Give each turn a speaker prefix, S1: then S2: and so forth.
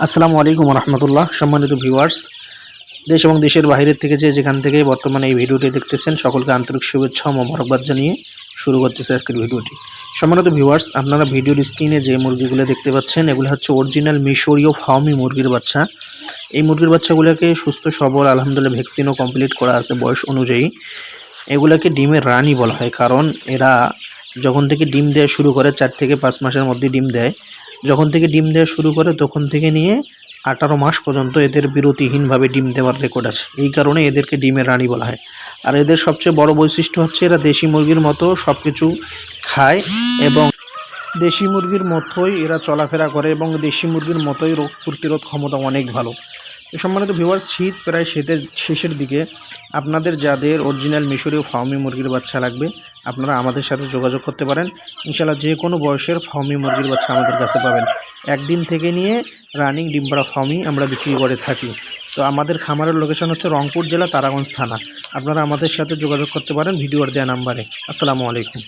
S1: আসসালামু আলাইকুম রহমতুল্লাহ সম্মানিত ভিউয়ার্স। দেশ এবং দেশের বাইরের থেকে যে যেখান থেকে বর্তমানে এই ভিডিওটি দেখতেছেন, সকলকে আন্তরিক শুভেচ্ছা ও মোবারকবাদ জানিয়ে শুরু করতেছে আজকের ভিডিওটি। সম্মানিত ভিউয়ার্স, আপনারা ভিডিওর স্ক্রিনে যে মুরগিগুলো দেখতে পাচ্ছেন, এগুলো হচ্ছে অরিজিনাল মিশরীয় ফার্মি মুরগির বাচ্চা। এই মুরগির বাচ্চাগুলোকে সুস্থ, সবল, আলহামদুলিল্লাহ ভ্যাকসিনও কমপ্লিট করা আছে বয়স অনুযায়ী। এগুলাকে ডিমের রানী বলা হয়, কারণ এরা যখন থেকে ডিম দেওয়া শুরু করে, চার থেকে পাঁচ মাসের মধ্যে ডিম দেয় যখন থেকে ডিম দেওয়া শুরু করে তখন থেকে নিয়ে আঠারো মাস পর্যন্ত এদের বিরতিহীনভাবে ডিম দেওয়ার রেকর্ড আছে। এই কারণে এদেরকে ডিমের রানী বলা হয়। আর এদের সবচেয়ে বড় বৈশিষ্ট্য হচ্ছে এরা দেশি মুরগির মতো সব কিছু খায় এবং দেশি মুরগির মতোই এরা চলাফেরা করে এবং দেশি মুরগির মতোই রোগ প্রতিরোধ ক্ষমতা অনেক ভালো। সম্মানিত ভিউয়ার শীত প্রায় শীতের শেষের দিকে। আপনাদের যাদের অরিজিনাল মিশরীয় ফার্মি মুরগির বাচ্চা লাগবে, আপনারা আমাদের সাথে যোগাযোগ করতে পারেন। ইনশাল্লাহ যে কোনো বয়সের ফার্মি মুরগির বাচ্চা আমাদের কাছে পাবেন। একদিন থেকে নিয়ে রানিং ডিম্বরা ফার্মি আমরা বিক্রি করে থাকি। তো আমাদের খামারের লোকেশন হচ্ছে রংপুর জেলা তারাগঞ্জ থানা। আপনারা আমাদের সাথে যোগাযোগ করতে পারেন ভিডিওর দেওয়া নাম্বারে আসসালামু আলাইকুম।